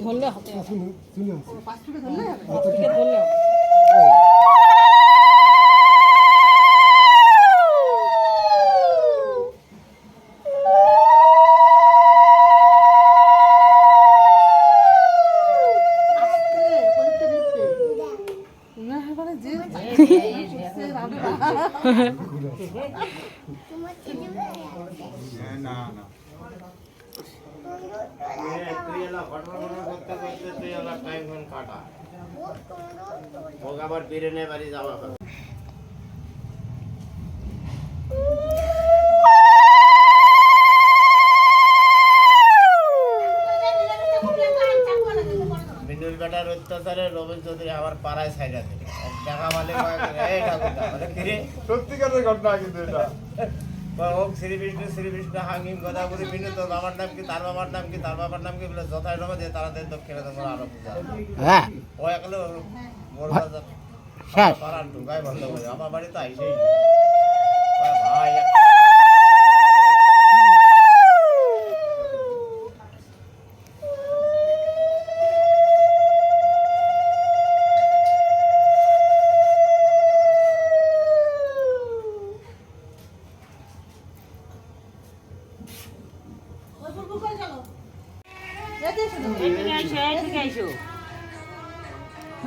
ধরলে হবে শুনে শুনে আসি পাঁচ থেকে ধরলে হবে আচ্ছা, ঠিক আছে। ধরলে ওকে আবার বিরেনে বাড়ি যাওয়া হবে অত্যাচারে রবীন চৌধুরী আমার পাড়ায় সাইড আছে দেখা মালিক এই ঠাকুরদা বলে, কিরে সত্যিকারের ঘটনা কিন্তু এটা। হোক শ্রী বিষ্ণু শ্রী বিষ্ণু হাঙ্গিম গোদাবরী বিনু তোর বাবার নাম কি তার বাবার নাম কি তার বাবার নাম কি বলে যথায় নমা যে তারাদের দক্ষিণে তোমার আরও পূজা। হ্যাঁ। ও একলো মোর বাজার। পাড়ার ঢুকাই বন্ধ করে আমার বাড়ি তো আইসেই না।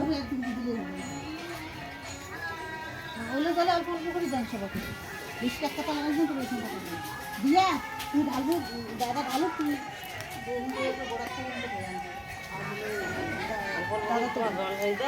কয়, একদিন এক- ওগুলো গেলে অল্প অল্প করে দেন সবাইকে বেশি একটা টাকা লাগবে তো বেশি টাকা দিয়া তুই ঢালবো দাদা ঢালো তুই দাদা তো ব্রিজ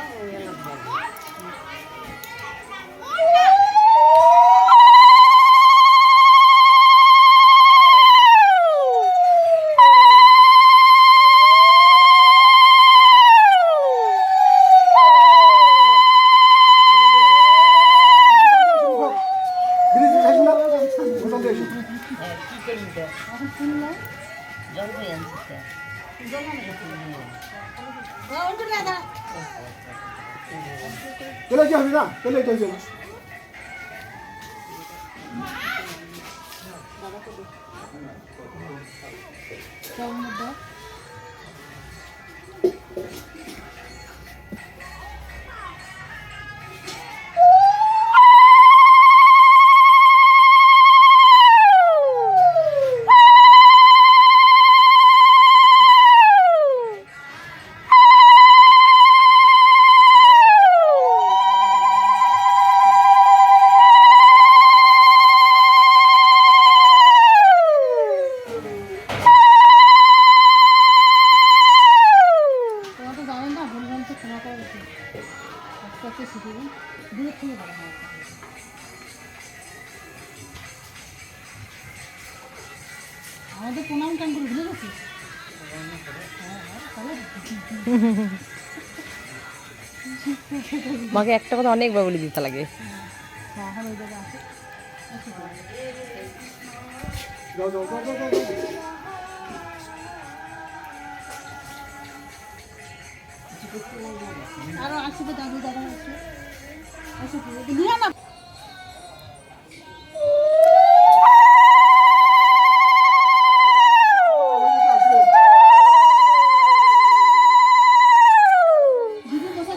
চলে হবে না চলে কি হবে কেমন আস্তে দূরের থেকে ভালো হয় আমাদের প্রণাম কেন করে ভুলে গেছিস মাকে একটা কথা অনেকবার বলে দিতে লাগে। হ্যাঁ যাও আরও আসবে দাদু দাদা আসবে আসবে নিয়ে না দিদি বসে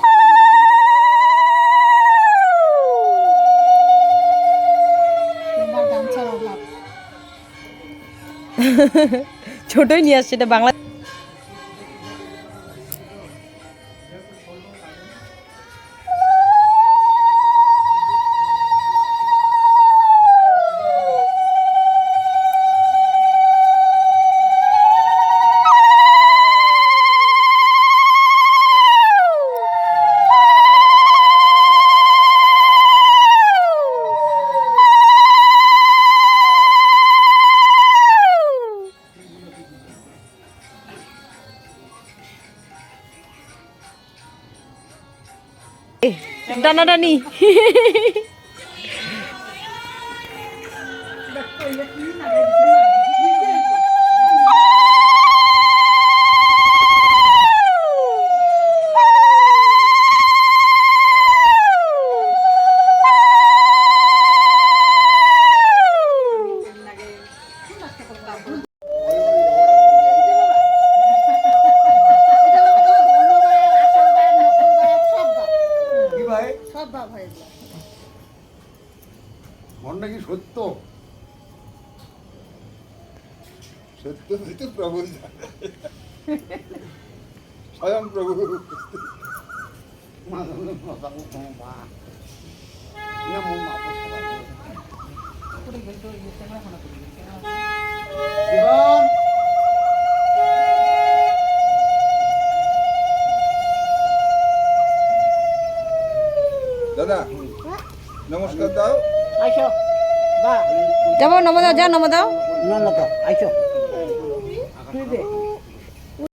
তোমার গামছার অভাব ছোটই নিয়ে আসছে এটা বাংলা টানাটানি সত্য হইতে প্রভু। স্বয়ং প্রভু জীবন দাদা নমস্কার দাও। আইসো। বা। যাব নম দাও যা নম দাও। নন্নত আইসো। তুই দে